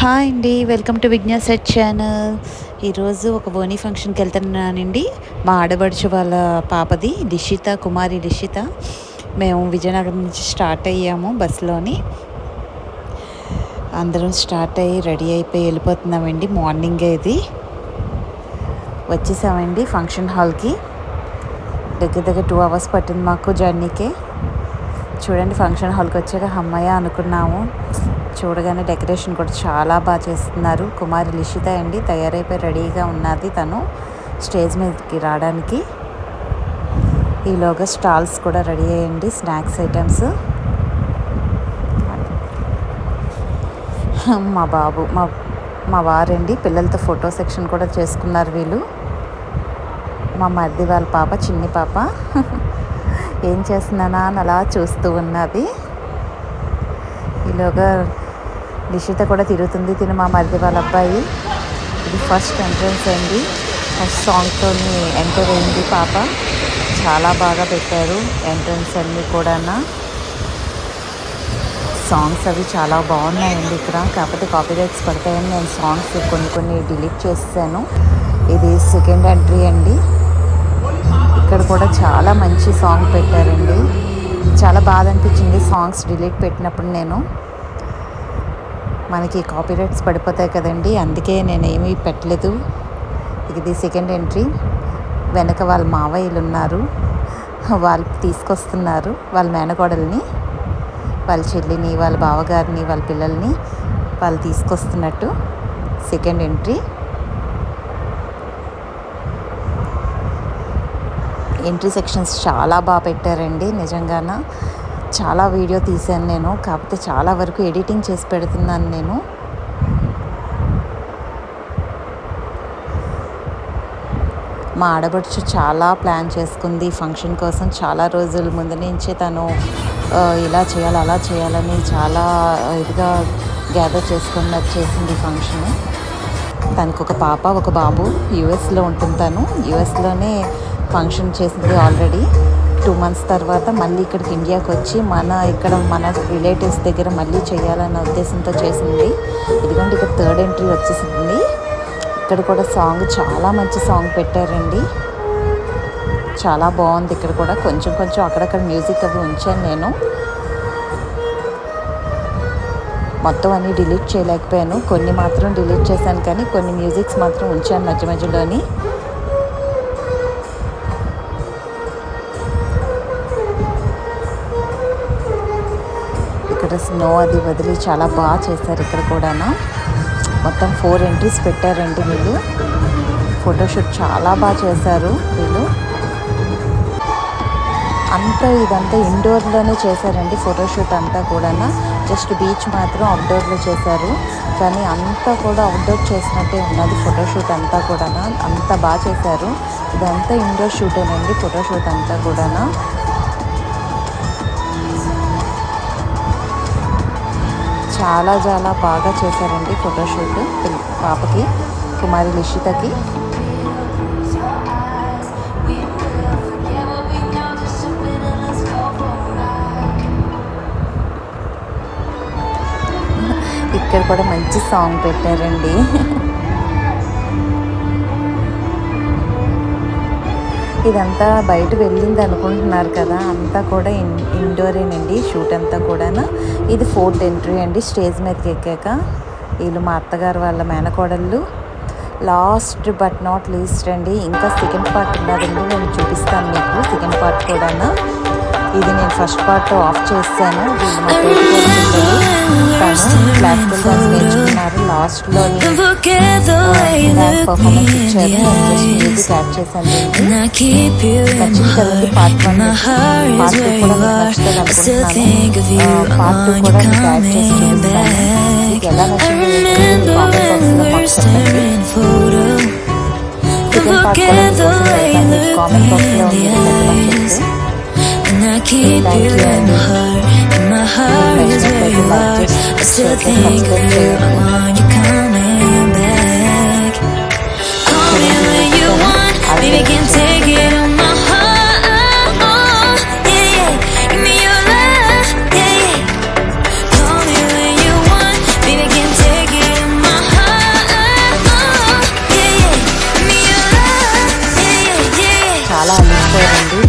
Hi అండి welcome to Vigna set channel. ఈరోజు ఒక బోనీ ఫంక్షన్కి వెళ్తున్నానండి. మా ఆడబడుచు వాళ్ళ పాపది లిషిత కుమారి లిషిత మేము విజయనగరం నుంచి స్టార్ట్ అయ్యాము బస్సులోని. అందరం స్టార్ట్ అయ్యి రెడీ అయిపోయి వెళ్ళిపోతున్నామండి మార్నింగ్ ఇది. వచ్చేసామండి ఫంక్షన్ హాల్కి. దగ్గర దగ్గర టూ అవర్స్ పట్టింది మాకు జర్నీకి. చూడండి ఫంక్షన్ హాల్కి వచ్చాక అమ్మయ్య అనుకున్నాము. చూడగానే డెకరేషన్ కూడా చాలా బాగా చేస్తున్నారు. కుమారి లిషిత అండి తయారైపోయి రెడీగా ఉన్నది తను స్టేజ్ మీదకి రావడానికి. ఈలోగా స్టాల్స్ కూడా రెడీ అయ్యండి స్నాక్స్ ఐటమ్స్. మా బాబు మా మా వారండి పిల్లలతో ఫోటో సెక్షన్ కూడా చేసుకున్నారు వీళ్ళు. మా మరిది వాళ్ళ పాప చిన్ని పాప. ఏం చేస్తున్నానా అని అలా చూస్తూ ఉన్నది. ఈలోగా లిషిత కూడా తిరుగుతుంది తిను మా మరిది వాళ్ళ అబ్బాయి. ఇది ఫస్ట్ ఎంట్రన్స్ అండి. ఫస్ట్ సాంగ్తో ఎంటర్ అయింది పాప. చాలా బాగా పెట్టారు ఎంట్రన్స్ అన్నీ కూడా సాంగ్స్ అవి చాలా బాగున్నాయండి ఇక్కడ. కాకపోతే కాపీరైట్స్ పడతాయని నేను సాంగ్స్ కొన్ని కొన్ని డిలీట్ చేసాను ఇది సెకండ్ ఎంట్రీ అండి. ఇక్కడ కూడా చాలా మంచి సాంగ్ పెట్టారండి. చాలా బాధ అనిపించింది సాంగ్స్ డిలీట్ పెట్టినప్పుడు నేను. మనకి కాపీరైట్స్ పడిపోతాయి కదండి. అందుకే నేను ఏమీ పెట్టలేదు. ఇది సెకండ్ ఎంట్రీ వెనక వాళ్ళ మావయ్యలు ఉన్నారు వాళ్ళు తీసుకొస్తున్నారు వాళ్ళ మేనకోడల్ని వాళ్ళ చెల్లిని వాళ్ళ బావగారిని వాళ్ళ పిల్లల్ని వాళ్ళు తీసుకొస్తున్నట్టు సెకండ్ ఎంట్రీ ఎంట్రీ సెక్షన్స్ చాలా బాగా పెట్టారండి నిజంగాన. చాలా వీడియో తీశాను నేను. కాకపోతే చాలా వరకు ఎడిటింగ్ చేసి పెడుతున్నాను నేను. మా ఆడబడుచు చాలా ప్లాన్ చేసుకుంది ఫంక్షన్ కోసం. చాలా రోజుల ముందు నుంచే తను ఇలా చేయాలి అలా చేయాలని చాలా ఇదిగా గ్యాదర్ చేసుకుని చేసింది ఫంక్షన్. తనకు ఒక పాప ఒక బాబు యుఎస్లో ఉంటుంది తను యుఎస్లోనే ఫంక్షన్ చేసింది ఆల్రెడీ. టూ మంత్స్ తర్వాత మళ్ళీ ఇక్కడికి ఇండియాకి వచ్చి మన ఇక్కడ మన రిలేటివ్స్ దగ్గర మళ్ళీ చేయాలన్న ఉద్దేశంతో చేసింది. ఇదిగోండి ఇక్కడ థర్డ్ ఎంట్రీ వచ్చేసింది. ఇక్కడ కూడా సాంగ్ చాలా మంచి సాంగ్ పెట్టారండి. చాలా బాగుంది ఇక్కడ కూడా. కొంచెం కొంచెం అక్కడక్కడ మ్యూజిక్ అవి ఉంచాను నేను. మొత్తం అన్నీ డిలీట్ చేయలేకపోయాను. కొన్ని మాత్రం డిలీట్ చేశాను కానీ కొన్ని మ్యూజిక్స్ మాత్రం ఉంచాను మధ్య మధ్యలోని. ఇక్కడ స్నో అది వదిలి చాలా బాగా చేశారు ఇక్కడ కూడాను. మొత్తం ఫోర్ ఎంట్రీస్ పెట్టారండి వీళ్ళు. ఫోటోషూట్ చాలా బాగా చేశారు వీళ్ళు. అంతా ఇదంతా ఇండోర్లోనే చేశారండి ఫోటోషూట్ అంతా కూడా జస్ట్ బీచ్ మాత్రం అవుట్డోర్లో చేశారు. కానీ అంతా కూడా అవుట్డోర్ చేసినట్టే ఉన్నది ఫోటోషూట్ అంతా కూడా అంత బాగా చేశారు. ఇదంతా ఇండోర్ షూటేనండి ఫోటోషూట్ అంతా కూడా చాలా చాలా బాగా చేశారండి ఫోటోషూట్ పాపకి కుమారి లిషితకి ఇక్కడ కూడా మంచి సాంగ్ పెట్టారండి. ఇదంతా బయట వెళ్ళింది అనుకుంటున్నారు కదా అంతా కూడా ఇన్ ఇండోరేనండి షూట్ అంతా కూడాను. ఇది ఫోర్త్ ఎంట్రీ అండి స్టేజ్ మీదకి ఎక్కాక. వీళ్ళు మా అత్తగారు వాళ్ళ మేనకోడళ్ళు. లాస్ట్ బట్ నాట్ లీస్ట్ అండి ఇంకా సెకండ్ పార్ట్ ఉన్నదండి నేను చూపిస్తాను మీకు. సెకండ్ పార్ట్ కూడాను. ఇది నేను ఫస్ట్ పార్ట్ ఆఫ్ చేస్తాను వీళ్ళు మా తను క్లాసికల్ డాన్స్ నేర్చుకున్నారు లాస్ట్లో డాన్స్ పర్ఫార్మెన్స్ ఇచ్చారు నేను జస్ట్ మ్యూజిక్ యాడ్ చేశాను నచ్చింది కదండి పార్ట్ వన్ పార్ట్ టూ కూడా మీకు నచ్చుతుంది అనుకుంటున్నాను పార్ట్ టూ కూడా మీకు యాడ్ చేసి చూపిస్తాను మీకు ఎలా నచ్చింది కామెంట్ బాక్స్లో మాకు చెప్పండి సెకండ్ పార్ట్ కూడా మీకోసం పెడతాను కామెంట్ బాక్స్లో ఉంది And I keep you in my heart, and my heart is where you చాలా అలిసిపోయారండి